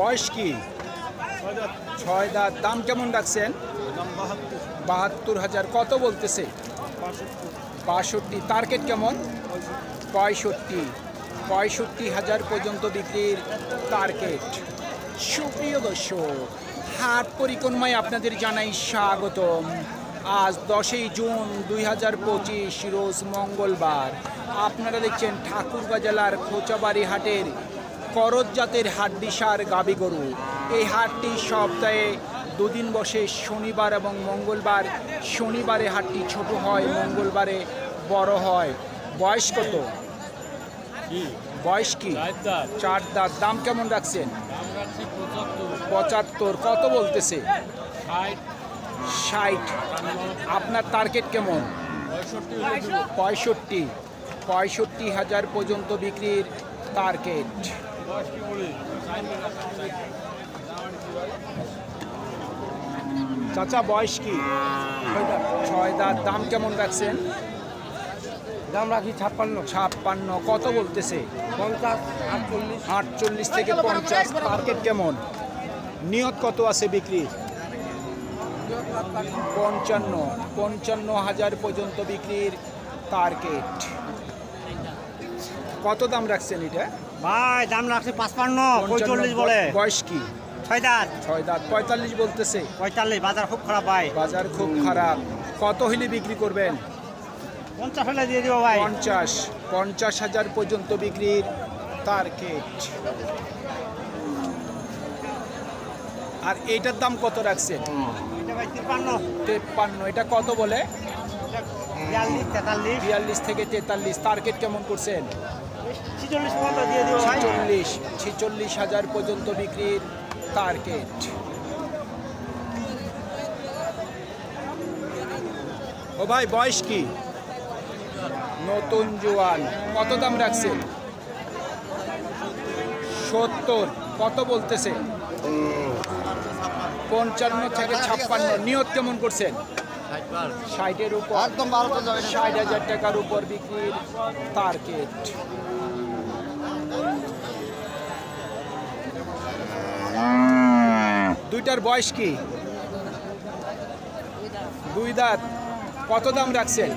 বয়স কি? ছয় দাঁত। দাম কেমন রাখছেন? বাহাত্তর হাজার। কত বলতেছে? বাষট্টি। টার্গেট কেমন? পঁয়ষট্টি। পঁয়ষট্টি হাজার পর্যন্ত বিক্রির টার্গেট। সুপ্রিয় দর্শক, হাট পরিক্রমায় আপনাদের জানাই স্বাগতম। আজ দশই জুন দুই হাজার পঁচিশ, রোজ মঙ্গলবার। আপনারা দেখছেন ঠাকুরগাঁ জেলার খোঁচাবাড়ি হাটের করজ জাতের বিশার গাবি গরু। এই হাটটি সপ্তাহে দুদিন বসে শনিবার এবং মঙ্গলবার। শনিবারে হাটটি ছোট হয় মঙ্গলবারে বড় হয়। বয়স কত? বয়স কি? চার দাঁত। দাম কেমন রাখছেন? পঁচাত্তর। কত বলতেছে? ষাট। আপনার টার্গেট কেমন? পঁয়ষট্টি পঁয়ষট্টি। হাজার পর্যন্ত বিক্রির টার্গেট চাচা বয়স কি? ছয় দাঁত দাম কেমন রাখছেন? দাম রাখি ছাপ্পান্ন। ছাপ্পান্ন। কত বলতেছে? পঞ্চাশ আটচল্লিশ। আটচল্লিশ থেকে পঞ্চাশ। টার্গেট কেমন? নিয়ত কত আছে বিক্রি? পঞ্চান্ন। পঞ্চান্ন হাজার পর্যন্ত বিক্রির টার্গেট কত দাম রাখছেন এটা? ভাই দাম রাখছি পাঁচপান্ন পঁয়তাল্লিশ বলে। বয়স কি? ছয় দাঁত। ছয় দাঁত পঁয়তাল্লিশ বলতেছে। পঁয়তাল্লিশ বাজার খুব খারাপ ভাই। বাজার খুব খারাপ। কত হলে বিক্রি করবেন? পঞ্চাশ হলে দিয়ে দিব ভাই। পঞ্চাশ পঞ্চাশ হাজার পর্যন্ত বিক্রির টার্গেট আর এইটার দাম কত ভাই তিপ্পান্ন। এটা কত বলে? বিয়াল্লিশ তেতাল্লিশ। বিয়াল্লিশ থেকে তেতাল্লিশ। টার্গেট কেমন করছেন? ভাই ছিচল্লিশ ছিচল্লিশ হাজার পর্যন্ত বিক্রির টার্গেট ও ভাই বয়স কি? নতুন জোয়ান। কত দাম রাখছেন? সত্তর। কত বলতেছে? পঞ্চান্ন থেকে ছাপ্পান্ন। নিয়ত কেমন করছেন? ষাটের উপর একদম যাবে ষাট হাজার টাকার উপর বিক্রির টার্গেট দুইটার বয়স কি? দুই দাঁত। কত দাম রাখছেন?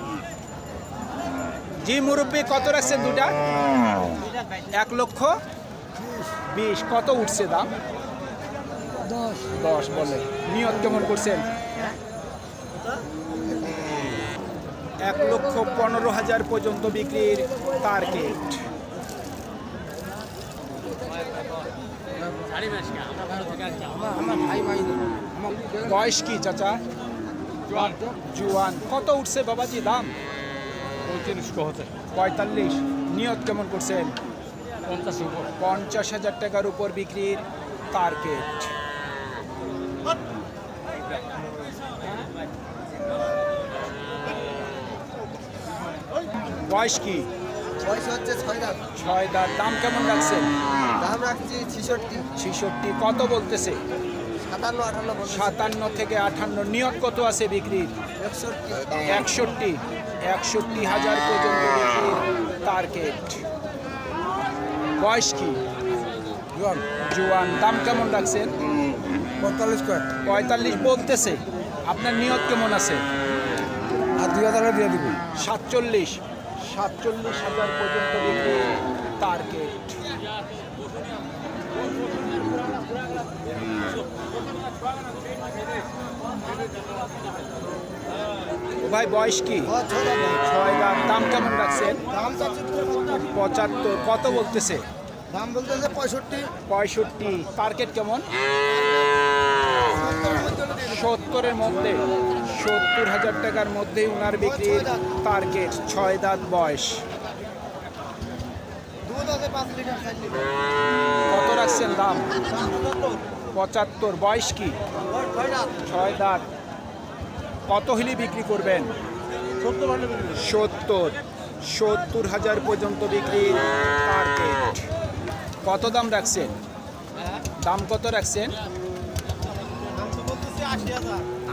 জি মুরব্বী কত রাখছেন দুটা এক লক্ষ বিশ। কত উঠছে দাম? দশ। দশ বলে। নিয়ত কেমন করছেন? এক লক্ষ পনেরো হাজার পর্যন্ত বিক্রির টার্গেট বয়স কি, চাচা? জুয়ান। কত উঠছে বাবাজি দাম? পঁয়ত্রিশ পঁয়তাল্লিশ। নিয়ত কেমন করছেন? পঞ্চাশ পঞ্চাশ হাজার টাকার উপর বিক্রির টার্গেট বয়স কি? বয়স হচ্ছে ছয় দাম ছয় দাঁত। দাম কেমন রাখছেন দাম রাখছি ছিষট্টি। ছিষট্টি। কত বলতেছে? সাতান্ন আটান্ন সাতান্ন থেকে আটান্ন। নিয়ত কত আছে বিক্রির? একষট্টি। একষট্টি। হাজার পর্যন্ত বিক্রির টার্গেট বয়স কি? জোয়ান। দাম কেমন রাখছেন পঁয়তাল্লিশ পঁয়তাল্লিশ বলতেছে। আপনার নিয়ত কেমন আছে? আর দুই হাজার দিয়ে দিব। সাতচল্লিশ। সাতচল্লিশ হাজার পর্যন্ত টার্গেট ভাই বয়স কি? ছয় দাম দাম কেমন রাখছেন? পঁচাত্তর। কত বলতেছে? দাম বলতেছে পঁয়ষট্টি। পঁয়ষট্টি। টার্গেট কেমন? সত্তরের মধ্যে, সত্তর হাজার টাকার মধ্যেই ওনার বিক্রির টার্গেট ছয় দাঁত বয়স। কত রাখছেন দাম? পঁচাত্তর। বয়স কি? ছয় দাঁত। কত হিলি বিক্রি করবেন? সত্তর। সত্তর হাজার পর্যন্ত বিক্রির কত দাম রাখছেন? দাম কত রাখছেন?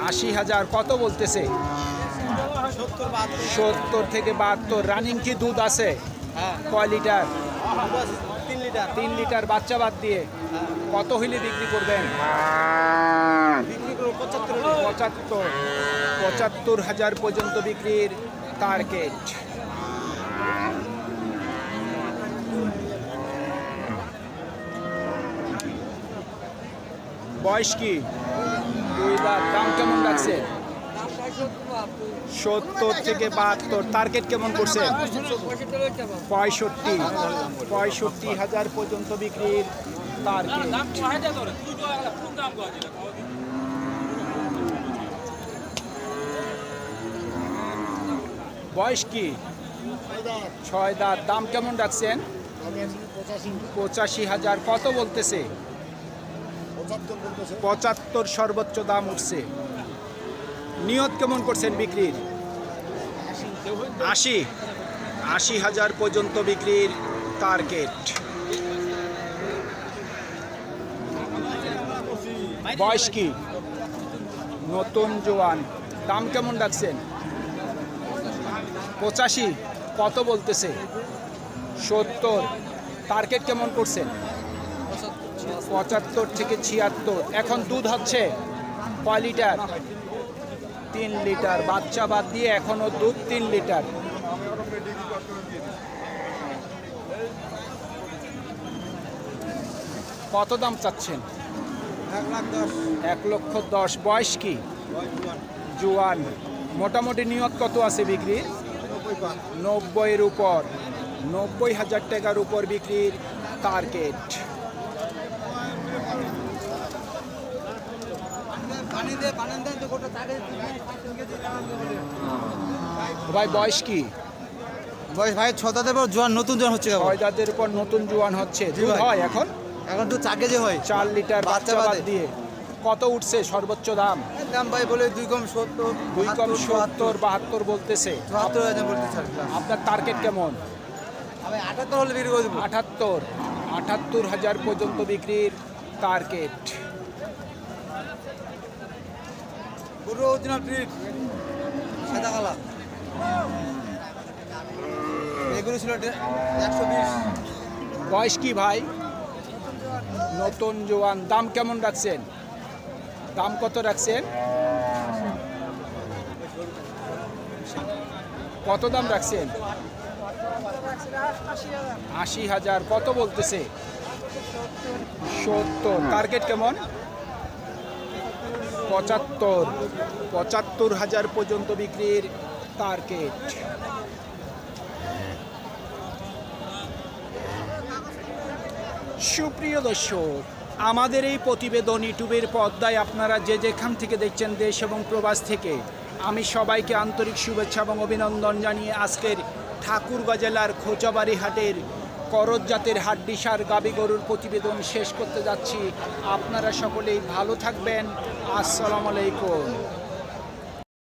আশি হাজার কত বলতেছে? সত্তর থেকে বাহাত্তর। রানিং কি দুধ আছে? কয় লিটার? তিন লিটার বাচ্চা বাদ দিয়ে। কত হইলে বিক্রি করবেন? পঁচাত্তর। পঁচাত্তর হাজার পর্যন্ত বিক্রির টার্গেট বয়স কি? দুই দাম কেমন রাখছে সত্তর থেকে বাহাত্তর টার্গেট কেমন করছে? পঁয়ষট্টি পঁয়ষট্টি হাজার পর্যন্ত বিক্রির টার্গেট বয়স কি? ছয় দাঁত। দাম কেমন রাখছেন? পঁচাশি হাজার। কত বলতেছে? পঁচাত্তর সর্বোচ্চ দাম উঠছে। নিয়ত কেমন করছেন বিক্রির? আশি। আশি হাজার পর্যন্ত বিক্রির টার্গেট বয়স কি? নতুন জোয়ান। দাম কেমন ডাকছেন পঁচাশি। কত বলতেছে? সত্তর। টার্গেট কেমন করছেন? পঁচাত্তর থেকে ছিয়াত্তর। এখন দুধ হচ্ছে কয় লিটার? তিন লিটার। বাচ্চা বাদ দিয়ে এখনও দুধ তিন লিটার। কত দাম চাচ্ছেন? এক লক্ষ দশ। বয়স কি? জোয়ান। মোটামুটি নিয়ত কত আছে বিক্রি? নব্বইয়ের উপর। নব্বই হাজার টাকার উপর বিক্রির টার্গেট ভাই বয়স কি? বয়স ভাই ছ দাঁতের পর জোয়ান নতুন জোয়ান হচ্ছে ছয় দাঁতের উপর নতুন জোয়ান হচ্ছে। দুধ ভাই। হয় এখন? এখন তো চাকে যে হয়। চার লিটার বাচ্চা বাদ দিয়ে। কত উঠছে সর্বোচ্চ দাম? দাম ভাই বলে দুই কম সত্তর দুই কম সত্তর বাহাত্তর। বলতেছে। চুয়াত্তর হাজার বলতে চার আপনার টার্গেট কেমন? আমি আটাত্তর হলে বিক্রি করে দেবো। আটাত্তর আটাত্তর হাজার পর্যন্ত বিক্রির টার্গেট পুরো অরিজিনাল ট্রিট সাদা এগুলো ছিল একশো বিশ। বয়স কি ভাই? নতুন জোয়ান। দাম কেমন রাখছেন? দাম কত রাখছেন? কত দাম রাখছেন? আশি হাজার। কত বলতেছে? সত্তর। টার্গেট কেমন? পঁচাত্তর পঁচাত্তর হাজার পর্যন্ত বিক্রির টার্গেট সুপ্রিয় দর্শক, আমাদের এই প্রতিবেদন ইউটিউবের পর্দায় আপনারা যে যেখান থেকে দেখছেন দেশ এবং প্রবাস থেকে, আমি সবাইকে আন্তরিক শুভেচ্ছা এবং অভিনন্দন জানিয়ে আজকের ঠাকুরগাঁ জেলার খোঁচাবাড়ি হাটের করজ জাতের হাড্ডিসার গাবি গরুর প্রতিবেদন শেষ করতে যাচ্ছি। আপনারা সকলেই ভালো থাকবেন। আসসালামু আলাইকুম।